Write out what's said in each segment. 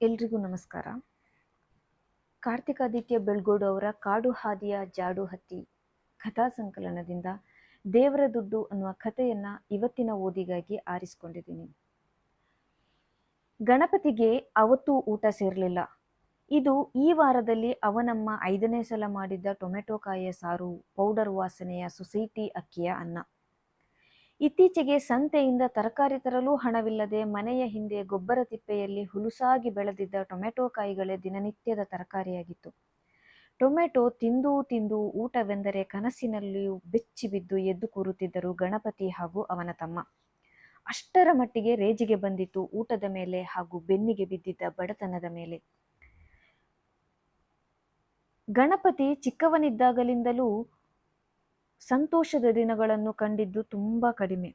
ಎಲ್ರಿಗೂ ನಮಸ್ಕಾರ. ಕಾರ್ತಿಕಾದಿತ್ಯ ಬೆಳ್ಗೋಡು ಅವರ ಕಾಡು ಹಾದಿಯ ಜಾಡು ಹತ್ತಿ ಕಥಾ ಸಂಕಲನದಿಂದ ದೇವರ ದುಡ್ಡು ಅನ್ನುವ ಕಥೆಯನ್ನ ಇವತ್ತಿನ ಓದಿಗಾಗಿ ಆರಿಸಿಕೊಂಡಿದ್ದೀನಿ. ಗಣಪತಿಗೆ ಅವತ್ತು ಊಟ ಸೇರಲಿಲ್ಲ. ಇದು ಈ ವಾರದಲ್ಲಿ ಅವನಮ್ಮ ಐದನೇ ಸಲ ಮಾಡಿದ್ದ ಟೊಮೆಟೊ ಕಾಯಿಯ ಸಾರು, ಪೌಡರ್ ವಾಸನೆಯ ಸೊಸೈಟಿ ಅಕ್ಕಿಯ ಅನ್ನ. ಇತ್ತೀಚೆಗೆ ಸಂತೆಯಿಂದ ತರಕಾರಿ ತರಲು ಹಣವಿಲ್ಲದೆ ಮನೆಯ ಹಿಂದೆ ಗೊಬ್ಬರ ತಿಪ್ಪೆಯಲ್ಲಿ ಹುಲುಸಾಗಿ ಬೆಳೆದಿದ್ದ ಟೊಮೆಟೊ ಕಾಯಿಗಳೇ ದಿನನಿತ್ಯದ ತರಕಾರಿಯಾಗಿತ್ತು. ಟೊಮೆಟೊ ತಿಂದು ತಿಂದು ಊಟವೆಂದರೆ ಕನಸಿನಲ್ಲಿಯೂ ಬೆಚ್ಚಿ ಬಿದ್ದು ಎದ್ದು ಕೂರುತ್ತಿದ್ದರು ಗಣಪತಿ ಹಾಗೂ ಅವನ ತಮ್ಮ. ಅಷ್ಟರ ಮಟ್ಟಿಗೆ ರೇಜಿಗೆ ಬಂದಿತ್ತು ಊಟದ ಮೇಲೆ ಹಾಗೂ ಬೆನ್ನಿಗೆ ಬಿದ್ದಿದ್ದ ಬಡತನದ ಮೇಲೆ. ಗಣಪತಿ ಚಿಕ್ಕವನಿದ್ದಾಗಲಿಂದಲೂ ಸಂತೋಷದ ದಿನಗಳನ್ನು ಕಂಡಿದ್ದು ತುಂಬ ಕಡಿಮೆ.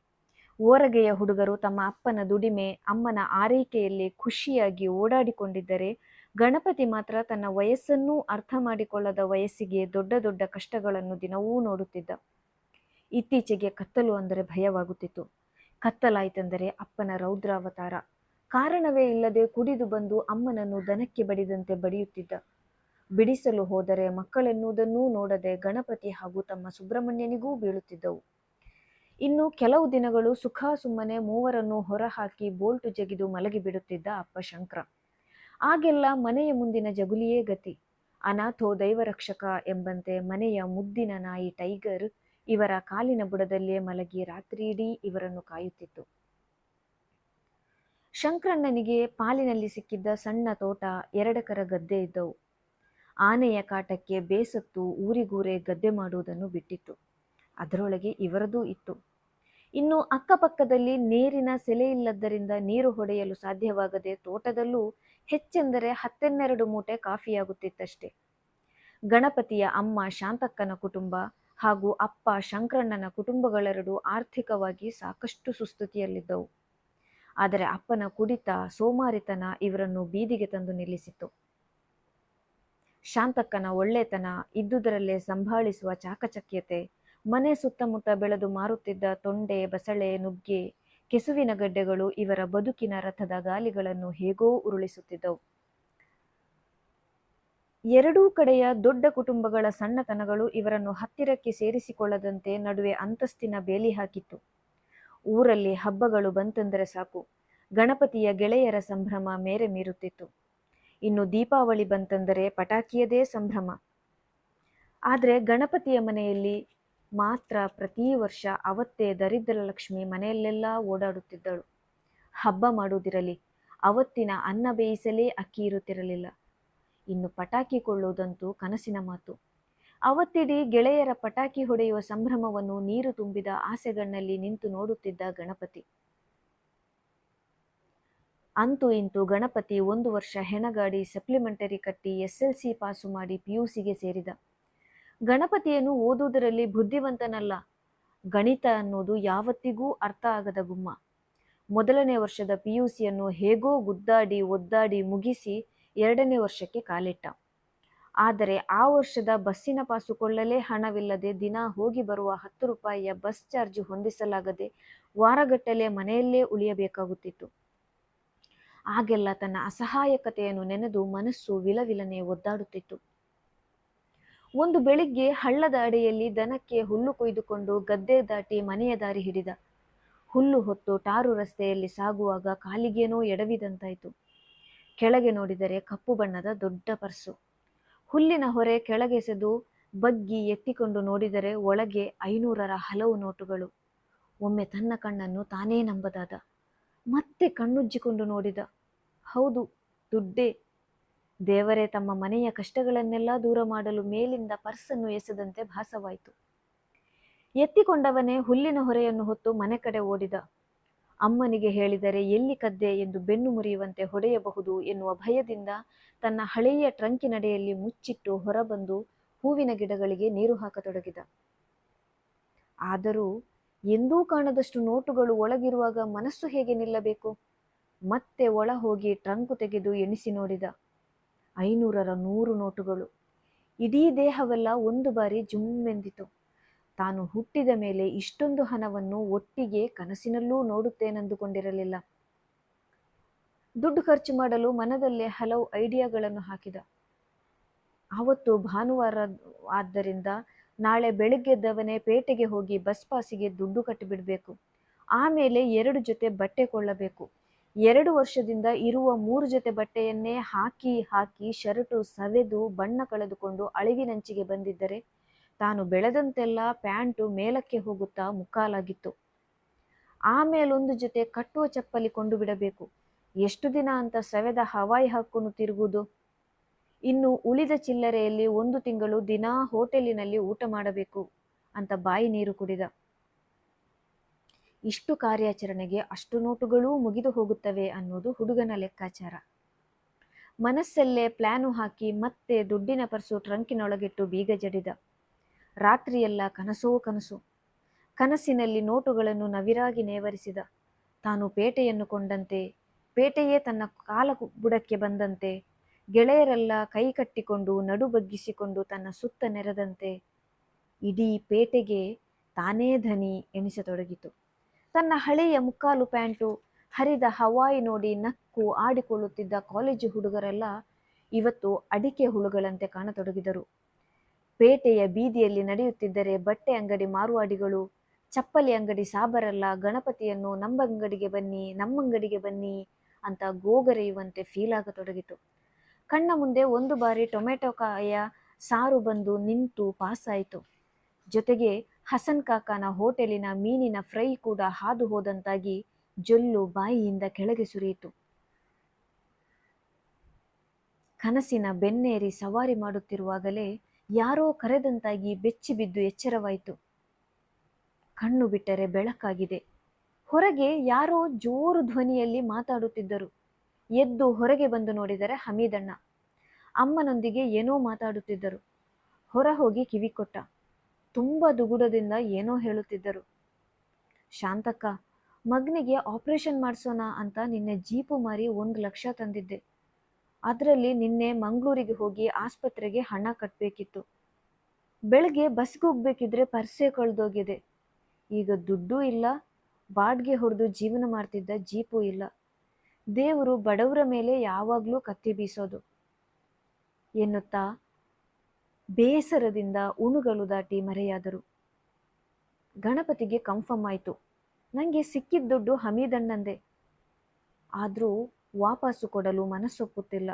ಓರಗೆಯ ಹುಡುಗರು ತಮ್ಮ ಅಪ್ಪನ ದುಡಿಮೆ, ಅಮ್ಮನ ಆರೈಕೆಯಲ್ಲಿ ಖುಷಿಯಾಗಿ ಓಡಾಡಿಕೊಂಡಿದ್ದರೆ ಗಣಪತಿ ಮಾತ್ರ ತನ್ನ ವಯಸ್ಸನ್ನೂ ಅರ್ಥ ಮಾಡಿಕೊಳ್ಳದ ವಯಸ್ಸಿಗೆ ದೊಡ್ಡ ದೊಡ್ಡ ಕಷ್ಟಗಳನ್ನು ದಿನವೂ ನೋಡುತ್ತಿದ್ದ. ಇತ್ತೀಚೆಗೆ ಕತ್ತಲು ಅಂದರೆ ಭಯವಾಗುತ್ತಿತ್ತು. ಕತ್ತಲಾಯಿತೆಂದರೆ ಅಪ್ಪನ ರೌದ್ರಾವತಾರ. ಕಾರಣವೇ ಇಲ್ಲದೆ ಕುಡಿದು ಬಂದು ಅಮ್ಮನನ್ನು ದನಕ್ಕೆ ಬಡಿದಂತೆ ಬಡಿಯುತ್ತಿದ್ದ. ಬಿಡಿಸಲು ಹೋದರೆ ಮಕ್ಕಳೆನ್ನುವುದನ್ನೂ ನೋಡದೆ ಗಣಪತಿ ಹಾಗೂ ತಮ್ಮ ಸುಬ್ರಹ್ಮಣ್ಯನಿಗೂ ಬೀಳುತ್ತಿದ್ದವು. ಇನ್ನು ಕೆಲವು ದಿನಗಳು ಸುಖ ಸುಮ್ಮನೆ ಮೂವರನ್ನು ಹೊರಹಾಕಿ ಬೋಲ್ಟು ಜಗಿದು ಮಲಗಿಬಿಡುತ್ತಿದ್ದ ಅಪ್ಪ ಶಂಕರ. ಆಗೆಲ್ಲ ಮನೆಯ ಮುಂದಿನ ಜಗುಲಿಯೇ ಗತಿ. ಅನಾಥೋ ದೈವರಕ್ಷಕ ಎಂಬಂತೆ ಮನೆಯ ಮುದ್ದಿನ ನಾಯಿ ಟೈಗರ್ ಇವರ ಕಾಲಿನ ಬುಡದಲ್ಲೇ ಮಲಗಿ ರಾತ್ರಿಯಿಡೀ ಇವರನ್ನು ಕಾಯುತ್ತಿತ್ತು. ಶಂಕರಣ್ಣನಿಗೆ ಪಾಲಿನಲ್ಲಿ ಸಿಕ್ಕಿದ್ದ ಸಣ್ಣ ತೋಟ ಎರಡಕರ ಗದ್ದೆ ಇದ್ದವು. ಆನೆಯ ಕಾಟಕ್ಕೆ ಬೇಸತ್ತು ಊರಿಗೂರೆ ಗದ್ದೆ ಮಾಡುವುದನ್ನು ಬಿಟ್ಟಿತ್ತು. ಅದರೊಳಗೆ ಇವರದೂ ಇತ್ತು. ಇನ್ನು ಅಕ್ಕಪಕ್ಕದಲ್ಲಿ ನೀರಿನ ಸೆಲೆ ಇಲ್ಲದ್ದರಿಂದ ನೀರು ಹೊಡೆಯಲು ಸಾಧ್ಯವಾಗದೆ ತೋಟದಲ್ಲೂ ಹೆಚ್ಚೆಂದರೆ ಹತ್ತೆನ್ನೆರಡು ಮೂಟೆ ಕಾಫಿಯಾಗುತ್ತಿತ್ತಷ್ಟೆ. ಗಣಪತಿಯ ಅಮ್ಮ ಶಾಂತಕ್ಕನ ಕುಟುಂಬ ಹಾಗೂ ಅಪ್ಪ ಶಂಕರಣ್ಣನ ಕುಟುಂಬಗಳೆರಡು ಆರ್ಥಿಕವಾಗಿ ಸಾಕಷ್ಟು ಸುಸ್ಥಿತಿಯಲ್ಲಿದ್ದವು. ಆದರೆ ಅಪ್ಪನ ಕುಡಿತ, ಸೋಮಾರಿತನ ಇವರನ್ನು ಬೀದಿಗೆ ತಂದು ನಿಲ್ಲಿಸಿತ್ತು. ಶಾಂತಕ್ಕನ ಒಳ್ಳೆತನ ಇದ್ದುದರಲ್ಲೇ ಸಂಭಾಳಿಸುವ ಚಾಕಚಕ್ಯತೆ. ಮನೆ ಸುತ್ತಮುತ್ತ ಬೆಳೆದು ಮಾರುತ್ತಿದ್ದ ತೊಂಡೆ, ಬಸಳೆ, ನುಗ್ಗೆ, ಕೆಸುವಿನ ಗಡ್ಡೆಗಳು ಇವರ ಬದುಕಿನ ರಥದ ಗಾಲಿಗಳನ್ನು ಹೇಗೋ ಉರುಳಿಸುತ್ತಿದ್ದವು. ಎರಡೂ ಕಡೆಯ ದೊಡ್ಡ ಕುಟುಂಬಗಳ ಸಣ್ಣತನಗಳು ಇವರನ್ನು ಹತ್ತಿರಕ್ಕೆ ಸೇರಿಸಿಕೊಳ್ಳದಂತೆ ನಡುವೆ ಅಂತಸ್ತಿನ ಬೇಲಿ ಹಾಕಿತ್ತು. ಊರಲ್ಲಿ ಹಬ್ಬಗಳು ಬಂತೆಂದರೆ ಸಾಕು. ಗಣಪತಿಯ ಗೆಳೆಯರ ಸಂಭ್ರಮ ಮೇರೆ ಮೀರುತ್ತಿತ್ತು. ಇನ್ನು ದೀಪಾವಳಿ ಬಂತೆಂದರೆ ಪಟಾಕಿಯದೇ ಸಂಭ್ರಮ. ಆದರೆ ಗಣಪತಿಯ ಮನೆಯಲ್ಲಿ ಮಾತ್ರ ಪ್ರತಿ ವರ್ಷ ಅವತ್ತೇ ದರಿದ್ರ ಲಕ್ಷ್ಮಿ ಮನೆಯಲ್ಲೆಲ್ಲ ಓಡಾಡುತ್ತಿದ್ದಳು. ಹಬ್ಬ ಮಾಡುವುದಿರಲಿ, ಅವತ್ತಿನ ಅನ್ನ ಬೇಯಿಸಲೇ ಅಕ್ಕಿ ಇರುತ್ತಿರಲಿಲ್ಲ. ಇನ್ನು ಪಟಾಕಿ ಕೊಳ್ಳುವುದಂತೂ ಕನಸಿನ ಮಾತು. ಅವತ್ತಿಡೀ ಗೆಳೆಯರ ಪಟಾಕಿ ಹೊಡೆಯುವ ಸಂಭ್ರಮವನ್ನು ನೀರು ತುಂಬಿದ ಆಸೆಗಣ್ಣಲ್ಲಿ ನಿಂತು ನೋಡುತ್ತಿದ್ದ ಗಣಪತಿ. ಅಂತೂ ಇಂತೂ ಗಣಪತಿ ಒಂದು ವರ್ಷ ಹೆಣಗಾಡಿ ಸಪ್ಲಿಮೆಂಟರಿ ಕಟ್ಟಿ ಎಸ್ ಎಲ್ ಸಿ ಪಾಸು ಮಾಡಿ ಪಿ ಯು ಸಿಗೆ ಸೇರಿದ. ಗಣಪತಿಯನ್ನು ಓದುವುದರಲ್ಲಿ ಬುದ್ಧಿವಂತನಲ್ಲ. ಗಣಿತ ಅನ್ನೋದು ಯಾವತ್ತಿಗೂ ಅರ್ಥ ಆಗದ ಗುಮ್ಮ. ಮೊದಲನೇ ವರ್ಷದ ಪಿ ಯು ಸಿಯನ್ನು ಹೇಗೋ ಗುದ್ದಾಡಿ, ಒದ್ದಾಡಿ ಮುಗಿಸಿ ಎರಡನೇ ವರ್ಷಕ್ಕೆ ಕಾಲಿಟ್ಟ. ಆದರೆ ಆ ವರ್ಷದ ಬಸ್ಸಿನ ಪಾಸು ಕೊಳ್ಳಲೇ ಹಣವಿಲ್ಲದೆ ದಿನ ಹೋಗಿ ಬರುವ ಹತ್ತು ರೂಪಾಯಿಯ ಬಸ್ ಚಾರ್ಜ್ ಹೊಂದಿಸಲಾಗದೆ ವಾರಗಟ್ಟಲೆ ಮನೆಯಲ್ಲೇ ಉಳಿಯಬೇಕಾಗುತ್ತಿತ್ತು. ಆಗೆಲ್ಲ ತನ್ನ ಅಸಹಾಯಕತೆಯನ್ನು ನೆನೆದು ಮನಸ್ಸು ವಿಲವಿಲನೆ ಒದ್ದಾಡುತ್ತಿತ್ತು. ಒಂದು ಬೆಳಿಗ್ಗೆ ಹಳ್ಳದ ಅಡೆಯಲ್ಲಿ ದನಕ್ಕೆ ಹುಲ್ಲು ಕೊಯ್ದುಕೊಂಡು ಗದ್ದೆ ದಾಟಿ ಮನೆಯ ದಾರಿ ಹಿಡಿದ. ಹುಲ್ಲು ಹೊತ್ತು ಟಾರು ರಸ್ತೆಯಲ್ಲಿ ಸಾಗುವಾಗ ಕಾಲಿಗೇನೋ ಎಡವಿದಂತಾಯಿತು. ಕೆಳಗೆ ನೋಡಿದರೆ ಕಪ್ಪು ಬಣ್ಣದ ದೊಡ್ಡ ಪರ್ಸು. ಹುಲ್ಲಿನ ಹೊರೆ ಕೆಳಗೆಸೆದು ಬಗ್ಗಿ ಎತ್ತಿಕೊಂಡು ನೋಡಿದರೆ ಒಳಗೆ ಐನೂರರ ಹಲವು ನೋಟುಗಳು. ಒಮ್ಮೆ ತನ್ನ ಕಣ್ಣನ್ನು ತಾನೇ ನಂಬದಾದ. ಮತ್ತೆ ಕಣ್ಣುಜ್ಜಿಕೊಂಡು ನೋಡಿದ. ಹೌದು, ದುಡ್ಡೇ. ದೇವರೇ, ತಮ್ಮ ಮನೆಯ ಕಷ್ಟಗಳನ್ನೆಲ್ಲ ದೂರ ಮಾಡಲು ಮೇಲಿಂದ ಪರ್ಸನ್ನು ಎಸೆದಂತೆ ಭಾಸವಾಯಿತು. ಎತ್ತಿಕೊಂಡವನೇ ಹುಲ್ಲಿನ ಹೊರೆಯನ್ನು ಹೊತ್ತು ಮನೆ ಕಡೆ ಓಡಿದ. ಅಮ್ಮನಿಗೆ ಹೇಳಿದರೆ, ಎಲ್ಲಿ ಕದ್ದೆ? ಎಂದು ಬೆನ್ನು ಮುರಿಯುವಂತೆ ಹೊಡೆಯಬಹುದು ಎನ್ನುವ ಭಯದಿಂದ ತನ್ನ ಹಳೆಯ ಟ್ರಂಕಿನಡೆಯಲ್ಲಿ ಮುಚ್ಚಿಟ್ಟು ಹೊರಬಂದು ಹೂವಿನ ಗಿಡಗಳಿಗೆ ನೀರು ಹಾಕತೊಡಗಿದ. ಆದರೂ, ಎಂದೂ ಕಾಣದಷ್ಟು ನೋಟುಗಳು ಒಳಗಿರುವಾಗ ಮನಸ್ಸು ಹೇಗೆ ನಿಲ್ಲಬೇಕು? ಮತ್ತೆ ಒಳ ಹೋಗಿ ಟ್ರಂಕು ತೆಗೆದು ಎಣಿಸಿ ನೋಡಿದ. ಐನೂರರ ನೂರು ನೋಟುಗಳು. ಇಡೀ ದೇಹವೆಲ್ಲ ಒಂದು ಬಾರಿ ಜುಮ್ಮೆಂದಿತು. ತಾನು ಹುಟ್ಟಿದ ಮೇಲೆ ಇಷ್ಟೊಂದು ಹಣವನ್ನು ಒಟ್ಟಿಗೆ ಕನಸಿನಲ್ಲೂ ನೋಡುತ್ತೇನೆಂದುಕೊಂಡಿರಲಿಲ್ಲ. ದುಡ್ಡು ಖರ್ಚು ಮಾಡಲು ಮನದಲ್ಲೇ ಹಲವು ಐಡಿಯಾಗಳನ್ನು ಹಾಕಿದ. ಆವತ್ತು ಭಾನುವಾರ ಆದ್ದರಿಂದ ನಾಳೆ ಬೆಳಗ್ಗೆದ್ದವನೇ ಪೇಟೆಗೆ ಹೋಗಿ ಬಸ್ ಪಾಸಿಗೆ ದುಡ್ಡು ಕಟ್ಟಿಬಿಡಬೇಕು. ಆಮೇಲೆ ಎರಡು ಜೊತೆ ಬಟ್ಟೆ ಕೊಳ್ಳಬೇಕು. ಎರಡು ವರ್ಷದಿಂದ ಇರುವ ಮೂರು ಜೊತೆ ಬಟ್ಟೆಯನ್ನೇ ಹಾಕಿ ಹಾಕಿ ಶರ್ಟು ಸವೆದು ಬಣ್ಣ ಕಳೆದುಕೊಂಡು ಅಳಿವಿನಂಚಿಗೆ ಬಂದಿದ್ದರೆ ತಾನು ಬೆಳೆದಂತೆಲ್ಲ ಪ್ಯಾಂಟು ಮೇಲಕ್ಕೆ ಹೋಗುತ್ತಾ ಮುಕ್ಕಾಲಾಗಿತ್ತು. ಆಮೇಲೊಂದು ಜೊತೆ ಕಟ್ಟುವ ಚಪ್ಪಲಿ ಕೊಂಡು ಬಿಡಬೇಕು. ಎಷ್ಟು ದಿನ ಅಂತ ಸವೆದ ಹವಾಯಿ ಹಾಕೊಂಡು ತಿರುಗುವುದು? ಇನ್ನು ಉಳಿದ ಚಿಲ್ಲರೆಯಲ್ಲಿ ಒಂದು ತಿಂಗಳು ದಿನಾ ಹೋಟೆಲಿನಲ್ಲಿ ಊಟ ಮಾಡಬೇಕು ಅಂತ ಬಾಯಿ ನೀರು ಕುಡಿದ. ಇಷ್ಟು ಕಾರ್ಯಾಚರಣೆಗೆ ಅಷ್ಟು ನೋಟುಗಳೂ ಮುಗಿದು ಹೋಗುತ್ತವೆ ಅನ್ನೋದು ಹುಡುಗನ ಲೆಕ್ಕಾಚಾರ. ಮನಸ್ಸಲ್ಲೇ ಪ್ಲಾನು ಹಾಕಿ ಮತ್ತೆ ದುಡ್ಡಿನ ಪರ್ಸು ಟ್ರಂಕಿನೊಳಗಿಟ್ಟು ಬೀಗ ಜಡಿದ. ರಾತ್ರಿಯೆಲ್ಲ ಕನಸೋ ಕನಸು. ಕನಸಿನಲ್ಲಿ ನೋಟುಗಳನ್ನು ನವಿರಾಗಿ ನೇವರಿಸಿದ. ತಾನು ಪೇಟೆಯನ್ನು ಕೊಂಡಂತೆ, ಪೇಟೆಯೇ ತನ್ನ ಕಾಲ ಬುಡಕ್ಕೆ ಬಂದಂತೆ, ಗೆಳೆಯರೆಲ್ಲ ಕೈ ಕಟ್ಟಿಕೊಂಡು ನಡು ಬಗ್ಗಿಸಿಕೊಂಡು ತನ್ನ ಸುತ್ತ ನೆರೆದಂತೆ, ಇಡೀ ಪೇಟೆಗೆ ತಾನೇ ಧನಿ ಎನಿಸತೊಡಗಿತು. ತನ್ನ ಹಳೆಯ ಮುಕ್ಕಾಲು ಪ್ಯಾಂಟು ಹರಿದ ಹವಾಯಿ ನೋಡಿ ನಕ್ಕು ಆಡಿಕೊಳ್ಳುತ್ತಿದ್ದ ಕಾಲೇಜು ಹುಡುಗರೆಲ್ಲ ಇವತ್ತು ಅಡಿಕೆ ಹುಳುಗಳಂತೆ ಕಾಣತೊಡಗಿದರು. ಪೇಟೆಯ ಬೀದಿಯಲ್ಲಿ ನಡೆಯುತ್ತಿದ್ದರೆ ಬಟ್ಟೆ ಅಂಗಡಿ ಮಾರುವಾಡಿಗಳು, ಚಪ್ಪಲಿ ಅಂಗಡಿ ಸಾಬರಲ್ಲ, ಗಣಪತಿಯನ್ನು ನಮ್ಮ ಅಂಗಡಿಗೆ ಬನ್ನಿ ನಮ್ಮ ಅಂಗಡಿಗೆ ಬನ್ನಿ ಅಂತ ಗೋಗರೆಯುವಂತೆ ಫೀಲ್ ಆಗತೊಡಗಿತು. ಕಣ್ಣ ಮುಂದೆ ಒಂದು ಬಾರಿ ಟೊಮೆಟೊ ಕಾಯ ಸಾರು ಬಂದು ನಿಂತು ಪಾಸಾಯಿತು. ಜೊತೆಗೆ ಹಸನ್ ಕಾಕನ ಹೋಟೆಲಿನ ಮೀನಿನ ಫ್ರೈ ಕೂಡ ಹಾದು ಹೋದಂತಾಗಿ ಜೊಲ್ಲು ಬಾಯಿಯಿಂದ ಕೆಳಗೆ ಸುರಿಯಿತು. ಕನಸಿನ ಬೆನ್ನೇರಿ ಸವಾರಿ ಮಾಡುತ್ತಿರುವಾಗಲೇ ಯಾರೋ ಕರೆದಂತಾಗಿ ಬೆಚ್ಚಿ ಬಿದ್ದು ಎಚ್ಚರವಾಯಿತು. ಕಣ್ಣು ಬಿಟ್ಟರೆ ಬೆಳಕಾಗಿದೆ. ಹೊರಗೆ ಯಾರೋ ಜೋರು ಧ್ವನಿಯಲ್ಲಿ ಮಾತಾಡುತ್ತಿದ್ದರು. ಎದ್ದು ಹೊರಗೆ ಬಂದು ನೋಡಿದರೆ ಹಮೀದಣ್ಣ. ಅಮ್ಮನೊಂದಿಗೆ ಏನೋ ಮಾತಾಡುತ್ತಿದ್ದರು. ಹೊರ ಹೋಗಿ ಕಿವಿ ಕೊಟ್ಟ ತುಂಬ ದುಗುಡದಿಂದ ಏನೋ ಹೇಳುತ್ತಿದ್ದರು. ಶಾಂತಕ್ಕ, ಮಗನಿಗೆ ಆಪರೇಷನ್ ಮಾಡಿಸೋಣ ಅಂತ ನಿನ್ನೆ ಜೀಪು ಮಾರಿ ಒಂದು ಲಕ್ಷ ತಂದಿದ್ದೆ. ಅದರಲ್ಲಿ ನಿನ್ನೆ ಮಂಗಳೂರಿಗೆ ಹೋಗಿ ಆಸ್ಪತ್ರೆಗೆ ಹಣ ಕಟ್ಟಬೇಕಿತ್ತು ಬೆಳಗ್ಗೆ ಬಸ್ಗೆ ಹೋಗ್ಬೇಕಿದ್ರೆ ಪರ್ಸೆ ಕಳೆದೋಗಿದೆ. ಈಗ ದುಡ್ಡು ಇಲ್ಲ, ಬಾಡ್ಗೆ ಹೊಡೆದು ಜೀವನ ಮಾಡ್ತಿದ್ದ ಜೀಪು ಇಲ್ಲ. ದೇವರು ಬಡವರ ಮೇಲೆ ಯಾವಾಗಲೂ ಕತ್ತಿ ಬೀಸೋದು. ಎನ್ನುತ್ತಾ ಬೇಸರದಿಂದ ಉಣುಗಳು ದಾಟಿ ಮರೆಯಾದರು. ಗಣಪತಿಗೆ ಕನ್ಫರ್ಮ್ ಆಯಿತು. ನನಗೆ ಸಿಕ್ಕಿದ ದುಡ್ಡು ಹಮೀದಣ್ಣಂದೆ. ಆದರೂ ವಾಪಸ್ಸು ಕೊಡಲು ಮನಸ್ಸೊಪ್ಪುತ್ತಿಲ್ಲ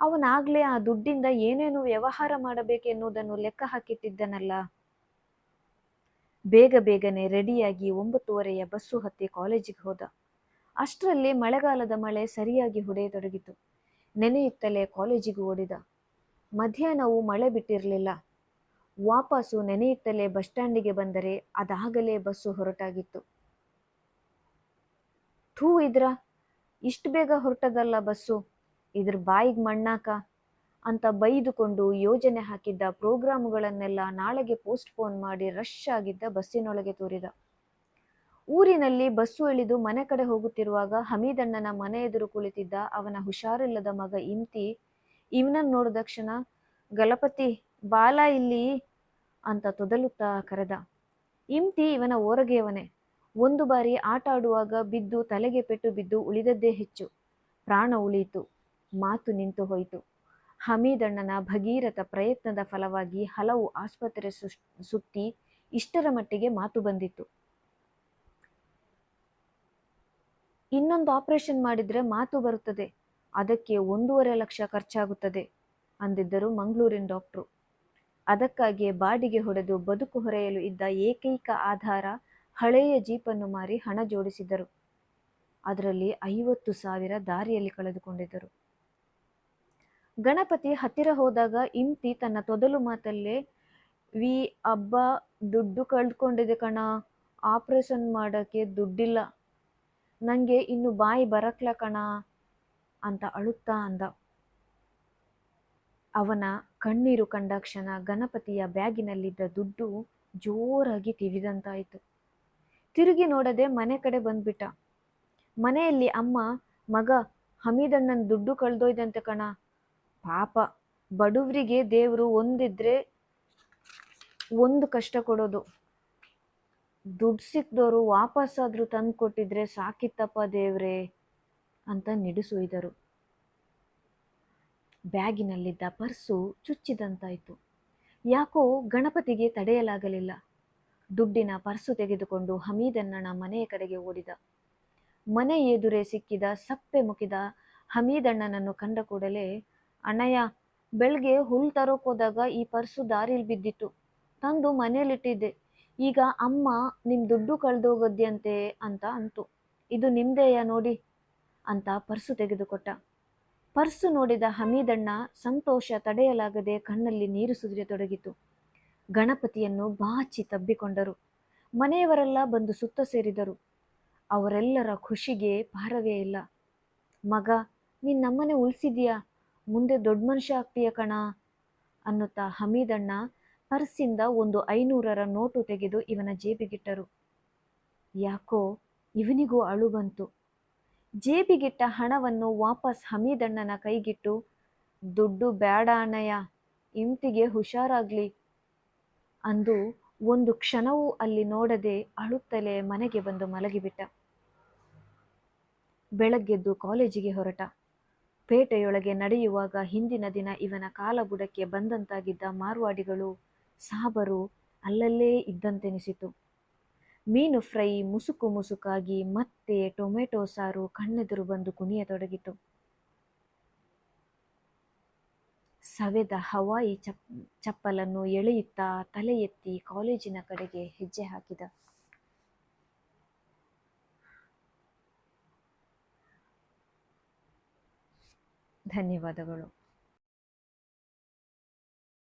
ಅವನಾಗಲೇ ಆ ದುಡ್ಡಿಂದ ಏನೇನು ವ್ಯವಹಾರ ಮಾಡಬೇಕೆನ್ನುವುದನ್ನು ಲೆಕ್ಕ ಹಾಕಿಟ್ಟಿದ್ದನಲ್ಲ. ಬೇಗ ಬೇಗನೆ ರೆಡಿಯಾಗಿ ಒಂಬತ್ತುವರೆಯ ಬಸ್ಸು ಹತ್ತಿ ಕಾಲೇಜಿಗೆ ಹೋದ. ಅಷ್ಟರಲ್ಲಿ ಮಳೆಗಾಲದ ಮಳೆ ಸರಿಯಾಗಿ ಹೊಡೆಯತೊಡಗಿತು. ನೆನೆಯುತ್ತಲೇ ಕಾಲೇಜಿಗೆ ಓಡಿದ. ಮಧ್ಯಾಹ್ನವೂ ಮಳೆ ಬಿಟ್ಟಿರಲಿಲ್ಲ. ವಾಪಸ್ಸು ನೆನೆಯುತ್ತಲೇ ಬಸ್ ಸ್ಟ್ಯಾಂಡಿಗೆ ಬಂದರೆ ಅದಾಗಲೇ ಬಸ್ಸು ಹೊರಟಾಗಿತ್ತು. ಥೂ ಇದ್ರ, ಇಷ್ಟು ಬೇಗ ಹೊರಟದಲ್ಲ ಬಸ್ಸು, ಇದ್ರ ಬಾಯಿಗೆ ಮಣ್ಣಾಕ ಅಂತ ಬೈದುಕೊಂಡು ಯೋಜನೆ ಹಾಕಿದ್ದ ಪ್ರೋಗ್ರಾಮ್ಗಳನ್ನೆಲ್ಲ ನಾಳೆಗೆ ಪೋಸ್ಟ್ಪೋನ್ ಮಾಡಿ ರಶ್ ಆಗಿದ್ದ ಬಸ್ಸಿನೊಳಗೆ ತೋರಿದ. ಊರಿನಲ್ಲಿ ಬಸ್ಸು ಇಳಿದು ಮನೆ ಕಡೆ ಹೋಗುತ್ತಿರುವಾಗ ಹಮೀದಣ್ಣನ ಮನೆ ಎದುರು ಕುಳಿತಿದ್ದ ಅವನ ಹುಷಾರಿಲ್ಲದ ಮಗ ಇಮ್ತಿ ಇವನನ್ನು ನೋಡಿದ ಕ್ಷಣ ಗಲಪತಿ, ಬಾಲ ಇಲ್ಲಿ ಅಂತ ತೊದಲುತ್ತಾ ಕರೆದ. ಇಮ್ತಿ, ಇವನ ಓರಗೆಯವನೇ. ಒಂದು ಬಾರಿ ಆಟ ಆಡುವಾಗ ಬಿದ್ದು ತಲೆಗೆ ಪೆಟ್ಟು ಬಿದ್ದು ಉಳಿದದ್ದೇ ಹೆಚ್ಚು. ಪ್ರಾಣ ಉಳಿಯಿತು, ಮಾತು ನಿಂತು ಹೋಯಿತು. ಹಮೀದಣ್ಣನ ಭಗೀರಥ ಪ್ರಯತ್ನದ ಫಲವಾಗಿ ಹಲವು ಆಸ್ಪತ್ರೆ ಸುತ್ತಿ ಇಷ್ಟರ ಮಟ್ಟಿಗೆ ಮಾತು ಬಂದಿತ್ತು. ಇನ್ನೊಂದು ಆಪರೇಷನ್ ಮಾಡಿದ್ರೆ ಮಾತು ಬರುತ್ತದೆ. ಅದಕ್ಕೆ ಒಂದೂವರೆ ಲಕ್ಷ ಖರ್ಚಾಗುತ್ತದೆ ಅಂದಿದ್ದರು ಮಂಗಳೂರಿನ ಡಾಕ್ಟ್ರು. ಅದಕ್ಕಾಗಿಯೇ ಬಾಡಿಗೆ ಹೊಡೆದು ಬದುಕು ಹೊರೆಯಲು ಇದ್ದ ಏಕೈಕ ಆಧಾರ ಹಳೆಯ ಜೀಪನ್ನು ಮಾರಿ ಹಣ ಜೋಡಿಸಿದರು. ಅದರಲ್ಲಿ ಐವತ್ತು ಸಾವಿರ ದಾರಿಯಲ್ಲಿ ಕಳೆದುಕೊಂಡಿದ್ದರು. ಗಣಪತಿ ಹತ್ತಿರ ಹೋದಾಗ ಇಮ್ತಿ ತನ್ನ ತೊದಲು ಮಾತಲ್ಲೇ, ವಿ ಅಬ್ಬ, ದುಡ್ಡು ಕಳ್ಕೊಂಡಿದೆ ಕಣ, ಆಪರೇಷನ್ ಮಾಡೋಕ್ಕೆ ದುಡ್ಡಿಲ್ಲ. ನನಗೆ ಇನ್ನು ಬಾಯಿ ಬರಕ್ಲ ಕಣ ಅಂತ ಅಳುತ್ತಾ ಅಂದ. ಅವನ ಕಣ್ಣೀರು ಕಂಡ ಕ್ಷಣ ಗಣಪತಿಯ ಬ್ಯಾಗಿನಲ್ಲಿದ್ದ ದುಡ್ಡು ಜೋರಾಗಿ ತಿವಿದಂತಾಯಿತು. ತಿರುಗಿ ನೋಡದೆ ಮನೆ ಕಡೆ ಬಂದ್ಬಿಟ್ಟ. ಮನೆಯಲ್ಲಿ ಅಮ್ಮ, ಮಗ ಹಮೀದಣ್ಣನ ದುಡ್ಡು ಕಳೆದೊಯ್ದಂತೆ ಕಣ. ಪಾಪ, ಬಡವರಿಗೆ ದೇವರು ಒಂದಿದ್ರೆ ಒಂದು ಕಷ್ಟ ಕೊಡೋದು. ದುಡ್ಡು ಸಿಕ್ಕದವರು ವಾಪಸ್ಸಾದರೂ ತಂದು ಕೊಟ್ಟಿದ್ರೆ ಸಾಕಿತ್ತಪ್ಪ ದೇವ್ರೆ. ಅಂತ ನಿಡುಸುಯ್ದರು ಬ್ಯಾಗಿನಲ್ಲಿದ್ದ ಪರ್ಸು ಚುಚ್ಚಿದಂತಾಯಿತು. ಯಾಕೋ ಗಣಪತಿಗೆ ತಡೆಯಲಾಗಲಿಲ್ಲ. ದುಡ್ಡಿನ ಪರ್ಸು ತೆಗೆದುಕೊಂಡು ಹಮೀದಣ್ಣನ ಮನೆಯ ಕಡೆಗೆ ಓಡಿದ. ಮನೆ ಎದುರೇ ಸಿಕ್ಕಿದ ಸಪ್ಪೆ ಮುಖಿದ ಹಮೀದಣ್ಣನನ್ನು ಕಂಡ ಕೂಡಲೇ, ಅಣ್ಣಯ್ಯ ಬೆಳಗ್ಗೆ ಹುಲ್ ತರೋಕೋದಾಗ ಈ ಪರ್ಸು ದಾರಿಲಿ ಬಿದ್ದಿತ್ತು. ತಂದು ಮನೇಲಿಟ್ಟಿದ್ದೆ. ಈಗ ಅಮ್ಮ ನಿಮ್ ದುಡ್ಡು ಕಳೆದೋಗದ್ಯಂತೆ ಅಂತ ಅಂತು. ಇದು ನಿಮ್ದೇಯ ನೋಡಿ. ಅಂತ ಪರ್ಸು ತೆಗೆದುಕೊಟ್ಟ. ಪರ್ಸು ನೋಡಿದ ಹಮೀದಣ್ಣ ಸಂತೋಷ ತಡೆಯಲಾಗದೆ ಕಣ್ಣಲ್ಲಿ ನೀರು ಸುರಿಯತೊಡಗಿತು. ಗಣಪತಿಯನ್ನು ಬಾಚಿ ತಬ್ಬಿಕೊಂಡರು. ಮನೆಯವರೆಲ್ಲ ಬಂದು ಸುತ್ತ ಸೇರಿದರು. ಅವರೆಲ್ಲರ ಖುಷಿಗೆ ಪಾರವೇ ಇಲ್ಲ. ಮಗ, ನೀನು ನಮ್ಮನೆ ಉಳಿಸಿದೀಯಾ ಮುಂದೆ ದೊಡ್ಡ ಮನುಷ್ಯ ಆಗ್ತೀಯ ಕಣ? ಅನ್ನುತ್ತಾ ಹಮೀದಣ್ಣ ಪರ್ಸಿಂದ ಒಂದು ಐನೂರರ ನೋಟು ತೆಗೆದು ಇವನ ಜೇಬಿಗಿಟ್ಟರು. ಯಾಕೋ, ಇವನಿಗೂ ಅಳು ಬಂತು. ಜೇಬಿಗಿಟ್ಟ ಹಣವನ್ನು ವಾಪಸ್ ಹಮೀದಣ್ಣನ ಕೈಗಿಟ್ಟು, ದುಡ್ಡು ಬೇಡ ಅಣ್ಣಯ್ಯ, ಇಂತಿಗೆ ಹುಷಾರಾಗ್ಲಿ ಅಂದು ಒಂದು ಕ್ಷಣವೂ ಅಲ್ಲಿ ನೋಡದೆ ಅಳುತ್ತಲೇ ಮನೆಗೆ ಬಂದು ಮಲಗಿಬಿಟ್ಟ. ಬೆಳಗ್ಗೆದ್ದು ಕಾಲೇಜಿಗೆ ಹೊರಟ. ಪೇಟೆಯೊಳಗೆ ನಡೆಯುವಾಗ ಹಿಂದಿನ ದಿನ ಇವನ ಕಾಲಬುಡಕ್ಕೆ ಬಂದಂತಾಗಿದ್ದ ಮಾರ್ವಾಡಿಗಳು ಸಾಬರು ಅಲ್ಲಲ್ಲೇ ಇದ್ದಂತೆನಿಸಿತು. ಮೀನು ಫ್ರೈ ಮುಸುಕು ಮುಸುಕಾಗಿ ಮತ್ತೆ ಟೊಮೆಟೊ ಸಾರು ಕಣ್ಣೆದುರು ಬಂದು ಕುಣಿಯತೊಡಗಿತು. ಸವೆದ ಹವಾಯಿ ಚಪ್, ಚಪ್ಪಲನ್ನು ಎಳೆಯುತ್ತಾ ತಲೆ ಎತ್ತಿ ಕಾಲೇಜಿನ ಕಡೆಗೆ ಹೆಜ್ಜೆ ಹಾಕಿದ. ಧನ್ಯವಾದಗಳು.